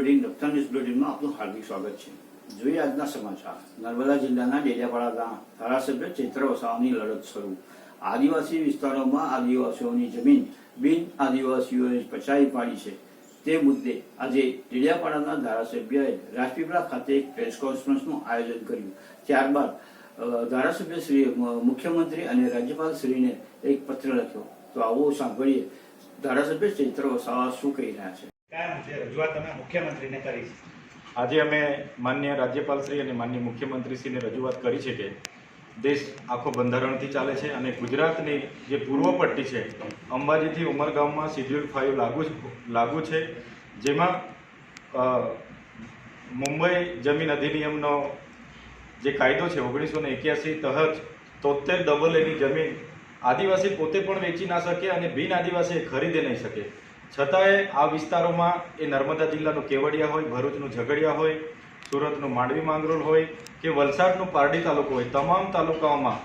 બુલેટિનમાં આપનું હાર્દિક સ્વાગત છે જોઈએ આજના સમાચાર નર્મદા જિલ્લાના ડેડિયાપાડા ધારાસભ્ય ચૈત્ર વસાવાની લડત શરૂ આદિવાસી વિસ્તારોમાં આદિવાસીઓની જમીન બિન આદિવાસીઓએ પચાવી પાડી છે તે મુદ્દે આજે ડેડિયાપાડાના ધારાસભ્યએ રાજપીપળા ખાતે એક પ્રેસ કોન્ફરન્સનું આયોજન કર્યું. ત્યારબાદ ધારાસભ્ય શ્રી મુખ્યમંત્રી અને રાજ્યપાલ શ્રીને એક પત્ર લખ્યો. તો આવો સાંભળીએ. ધારાસભ્ય ચૈત્ર વસાવા શું કહી રહ્યા છે? રજૂઆત અમે મુખ્યમંત્રીને કરી આજે અમે માન્ય રાજ્યપાલશ્રી અને માન્ય મુખ્યમંત્રીશ્રીને રજૂઆત કરી છે કે દેશ આખો બંધારણથી ચાલે છે અને ગુજરાતની જે પૂર્વ પટ્ટી છે, અંબાજીથી ઉમરગામમાં શિડ્યુલ ફાઇવ લાગુ લાગુ છે, જેમાં મુંબઈ જમીન અધિનિયમનો જે કાયદો છે, ઓગણીસો ને એક્યાસી તહત તોતેર ડબલ એની જમીન આદિવાસી પોતે પણ વેચી ના શકે અને બિન આદિવાસી ખરીદે નહીં શકે. છતાંય આ વિસ્તારોમાં એ નર્મદા જિલ્લાનું કેવડિયા હોય, ભરૂચનું ઝઘડિયા હોય, સુરતનું માંડવી માંગરોળ હોય કે વલસાડનું પારડી તાલુકો હોય, તમામ તાલુકાઓમાં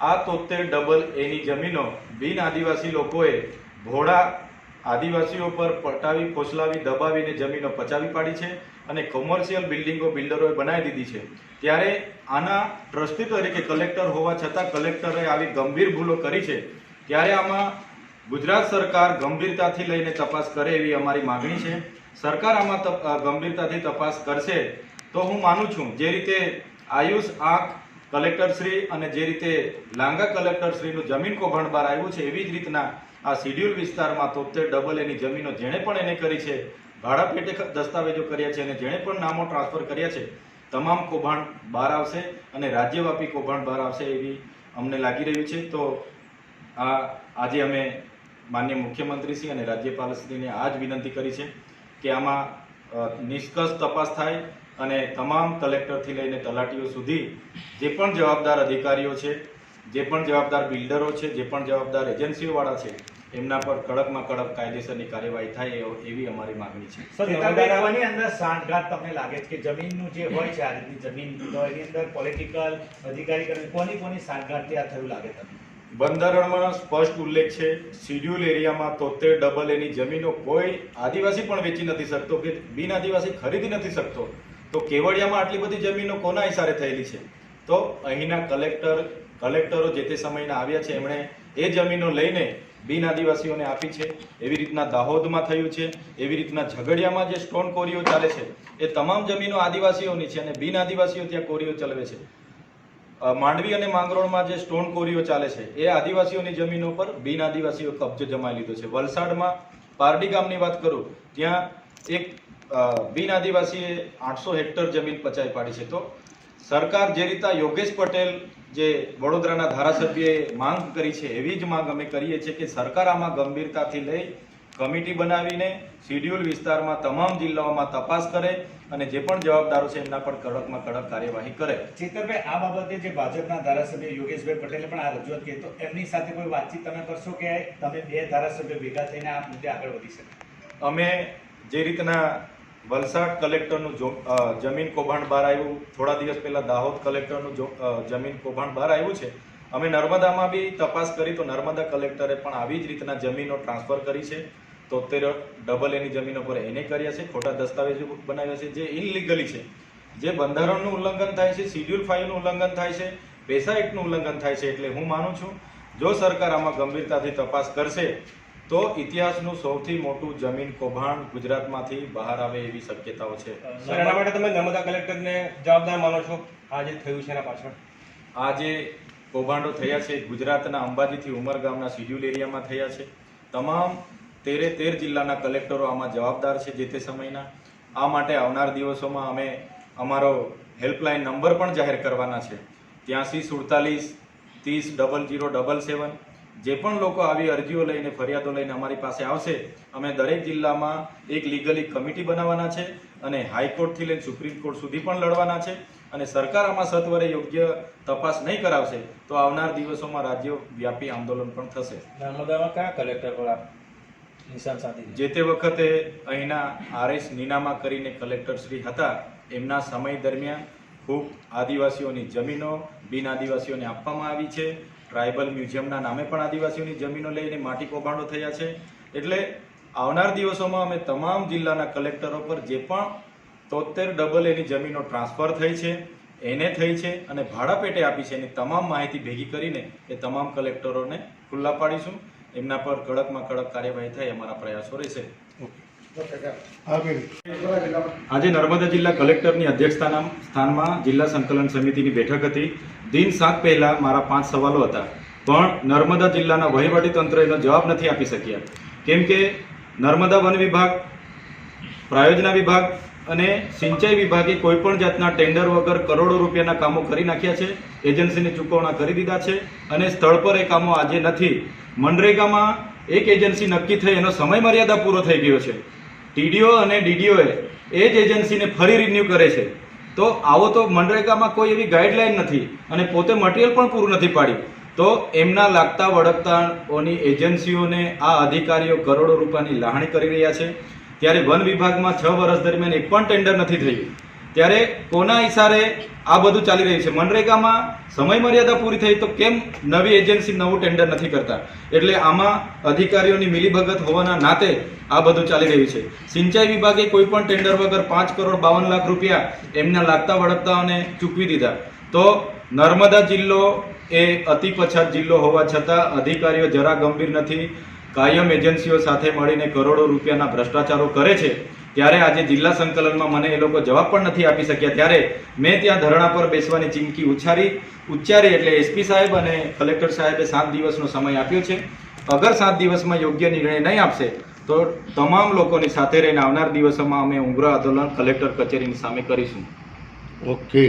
આ તોતેર ડબલ એની જમીનો બિન આદિવાસી લોકોએ ભોળા આદિવાસીઓ પર પટાવી, ફોસલાવી, દબાવીને જમીનો પચાવી પાડી છે અને કોમર્શિયલ બિલ્ડિંગો, બિલ્ડરોએ બનાવી દીધી છે. ત્યારે આના ટ્રસ્ટી તરીકે કલેક્ટર હોવા છતાં કલેક્ટરે આવી ગંભીર ભૂલો કરી છે. ત્યારે આમાં ગુજરાત સરકાર ગંભીરતાથી લઈને તપાસ કરે એવી અમારી માગણી છે. સરકાર આમાં ગંભીરતાથી તપાસ કરશે તો હું માનું છું જે રીતે આયુષ આંખ કલેક્ટરશ્રી અને જે રીતે લાંગા કલેક્ટરશ્રીનું જમીન કૌભાંડ બહાર આવ્યું છે એવી જ રીતના આ શિડ્યુલ વિસ્તારમાં તોતેર ડબલ એની જમીનો જેણે પણ એને કરી છે, ભાડા પેટે દસ્તાવેજો કર્યા છે અને જેણે પણ નામો ટ્રાન્સફર કર્યા છે, તમામ કૌભાંડ બહાર આવશે અને રાજ્યવ્યાપી કૌભાંડ બહાર આવશે એવી અમને લાગી રહ્યું છે. તો આ, આજે અમે માન્ય મુખ્યમંત્રીશ્રી અને રાજ્યપાલશ્રીને આ જ વિનંતી કરી છે કે આમાં નિષ્કર્ષ તપાસ થાય અને તમામ કલેક્ટરથી લઈને તલાટીઓ સુધી જે પણ જવાબદાર અધિકારીઓ છે જે પણ જવાબદાર બિલ્ડરો છે જે પણ જવાબદાર એજન્સીઓવાળા છે એમના પર કડકમાં કડક કાયદેસરની કાર્યવાહી થાય એવો- એવી અમારી માંગણી છે. સર કોની અંદર સાંઠગાંઠ તમને લાગે છે કે જમીનનું જે હોય છે આ રીતની જમીન તો એની અંદર પોલિટિકલ અધિકારી કરીને કોની કોની સાંઠગાંઠથી આ થયું લાગે તમને? બંધારણમાં સ્પષ્ટ ઉલ્લેખ છે શિડ્યુલ એરિયામાં તોતેર ડબલ એની જમીનો કોઈ આદિવાસી પણ વેચી નથી શકતો કે બિન આદિવાસી ખરીદી નથી શકતો. તો કેવડિયામાં આટલી બધી જમીનો કોના ઇશારે થયેલી છે? તો અહીંના કલેક્ટર, કલેક્ટરો જે તે સમયના આવ્યા છે, એમણે એ જમીનો લઈને બિન આદિવાસીઓને આપી છે. એવી રીતના દાહોદમાં થયું છે, એવી રીતના ઝઘડિયામાં જે સ્ટોન કોરીઓ ચાલે છે, એ તમામ જમીનો આદિવાસીઓની છે અને બિન આદિવાસીઓ ત્યાં કોરીઓ ચલાવે છે. માંડવી અને માંગરોળમાં જે સ્ટોન કોરીઓ ચાલે છે, એ આદિવાસીઓની જમીનો પર બિન આદિવાસીઓ કબજો જમાઈ લીધો છે. વલસાડમાં પારડી ગામની વાત કરું, ત્યાં એક બિન આદિવાસીએ આઠસો હેક્ટર જમીન પચાવી પાડી છે. તો સરકાર જે રીતના યોગેશ પટેલ જે વડોદરાના ધારાસભ્યએ માંગ કરી છે, એવી જ માંગ અમે કરીએ છીએ કે સરકાર આમાં ગંભીરતાથી લઈ કમિટી બનાવીને શિડ્યુલ વિસ્તારમાં તમામ જિલ્લાઓમાં તપાસ કરે અને જે પણ જવાબદારો છે એમના પર કડકમાં કડક કાર્યવાહી કરે. ચેતરભાઈ આ બાબતે જે ભાજપના ધારાસભ્ય યોગેશભાઈ પટેલે પણ આ રજૂઆત કરી તો એમની સાથે કોઈ વાતચીત તમે કરશો કે તમે બે ધારાસભ્ય ભેગા થઈને આ મુદ્દે આગળ વધી શકે? અમે જે રીતના વલસાડ કલેક્ટરનું જમીન કૌભાંડ બહાર આવ્યું થોડા દિવસ પહેલા દાહોદ કલેક્ટરનું જમીન કૌભાંડ બહાર આવ્યું છે અમે નર્મદામાં બી તપાસ કરી તો નર્મદા કલેક્ટરે પણ આવી જ રીતના જમીનો ટ્રાન્સફર કરી છે. તોતેર ડબલ એની જમીનો પર એને કર્યા છે ખોટા દસ્તાવેજો બનાવ્યા છે જે ઇનલીગલી છે. જે બંધારણનું ઉલ્લંઘન થાય છે શિડ્યુલ ફાઇવનું ઉલ્લંઘન થાય છે પેસા એક્ટનું ઉલ્લંઘન થાય છે એટલે હું માનું છું જો સરકાર આમાં ગંભીરતાથી તપાસ કરશે તો ઇતિહાસનું સૌથી મોટું જમીન કૌભાંડ ગુજરાતમાંથી બહાર આવે એવી શક્યતાઓ છે. એના માટે તમે નર્મદા કલેક્ટરને જવાબદાર માનો છો આ જે થયું છે એના પાછળ? આ જે કૌભાંડો થયા છે ગુજરાતના અંબાજીથી ઉમરગામના શિડ્યુલ એરિયામાં થયા છે તમામ તેરે તેર જિલ્લાના કલેક્ટરો આમાં જવાબદાર છે જે તે સમયના. આ માટે આવનાર દિવસોમાં અમે અમારો હેલ્પલાઇન નંબર પણ જાહેર કરવાના છે. ત્યાંસી સુડતાલીસ ત્રીસ ડબલ જીરો ડબલ સેવન. જે પણ લોકો આવી અરજીઓ લઈને, ફરિયાદો લઈને અમારી પાસે આવશે, અમે દરેક જિલ્લામાં એક લીગલી કમિટી બનાવવાના છે અને હાઈકોર્ટથી લઈને સુપ્રીમ કોર્ટ સુધી પણ લડવાના છે. અને સરકાર આમાં સત્વરે યોગ્ય તપાસ નહીં કરાવશે, તો આવનાર દિવસોમાં રાજ્ય વ્યાપી આંદોલન પણ થશે. નર્મદામાં કયા કલેક્ટર પર નિશાન સાધી જે તે વખતે અહીંના આરએસ નીનામા કરીને કલેક્ટર શ્રી હતા, એમના સમય દરમિયાન ખૂબ આદિવાસીઓની જમીનો બિન આદિવાસીઓને આપવામાં આવી છે. ટ્રાઇબલ મ્યુઝિયમના નામે પણ આદિવાસીઓની જમીનો લઈને માટી કૌભાંડો થયા છે. એટલે આવનાર દિવસોમાં અમે તમામ જિલ્લાના કલેક્ટરો પર જે પણ તોતેર ડબલ એની જમીનો ટ્રાન્સફર થઈ છે, એને થઈ છે અને ભાડા પેટે આપી છે એની તમામ માહિતી ભેગી કરીને એ તમામ કલેક્ટરોને ખુલ્લા પાડીશું. એમના પર કડકમાં કડક કાર્યવાહી થાય અમારા પ્રયાસો રહેશે. આજે નર્મદા જિલ્લા કલેક્ટરની અધ્યક્ષતાના સ્થાનમાં જિલ્લા સંકલન સમિતિની બેઠક હતી. દિન સાત પહેલા મારા પાંચ સવાલો હતા. પણ નર્મદા જિલ્લાના વહીવટી તંત્ર એનો જવાબ નથી આપી શક્યા. કેમ કે નર્મદા વન વિભાગ, પ્રાયોજના વિભાગ અને સિંચાઈ વિભાગે કોઈ પણ જાતના ટેન્ડર વગર કરોડો રૂપિયાના કામો કરી નાખ્યા છે. એજન્સીને ચૂકવણા કરી દીધા છે અને સ્થળ પર એ કામો આજે નથી. મનરેગામાં એક એજન્સી નક્કી થઈ, એનો સમય મર્યાદા પૂરો થઈ ગયો છે. ટીડીઓ અને ડીડીઓએ એ જ એજન્સીને ફરી રિન્યૂ કરે છે. તો આવો તો મનરેગામાં કોઈ એવી ગાઈડલાઈન નથી અને પોતે મટીરિયલ પણ પૂરું નથી પાડ્યું. તો એમના લાગતા વળગતાઓની એજન્સીઓને આ અધિકારીઓ કરોડો રૂપિયાની લાહણી કરી રહ્યા છે. ત્યારે વન વિભાગમાં છ વર્ષ દરમિયાન એક પણ ટેન્ડર નથી થયું. ત્યારે કોના ઇશારે આ બધું ચાલી રહ્યું છે? મનરેગામાં સમય મર્યાદા પૂરી થઈ તો કેમ નવી એજન્સી નવું ટેન્ડર નથી કરતા? એટલે આમાં અધિકારીઓની મિલીભગત હોવાના નાતે આ બધું ચાલી રહ્યું છે. સિંચાઈ વિભાગે કોઈ પણ ટેન્ડર વગર પાંચ કરોડ બાવન લાખ રૂપિયા એમના લાગતા વળગતાઓને ચૂકવી દીધા. તો નર્મદા જિલ્લો એ અતિ પછાત જિલ્લો હોવા છતાં અધિકારીઓ જરા ગંભીર નથી. કાયમ એજન્સીઓ સાથે મળીને કરોડો રૂપિયાના ભ્રષ્ટાચારો કરે છે ત્યારે આજે જિલ્લા સંકલનમાં મને એ લોકો જવાબ પણ નથી આપી શક્યા. ત્યારે મેં ત્યાં ધરણા પર બેસવાની ચીમકી ઉચ્ચારી ઉચ્ચારી એટલે એસપી સાહેબ અને કલેક્ટર સાહેબે સાત દિવસનો સમય આપ્યો છે. અગર સાત દિવસમાં યોગ્ય નિર્ણય નહીં આપશે તો તમામ લોકોની સાથે રહીને આવનાર દિવસોમાં અમે ઉગ્ર આંદોલન કલેક્ટર કચેરીની સામે કરીશું. ઓકે.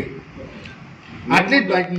આટલી જ બાઇક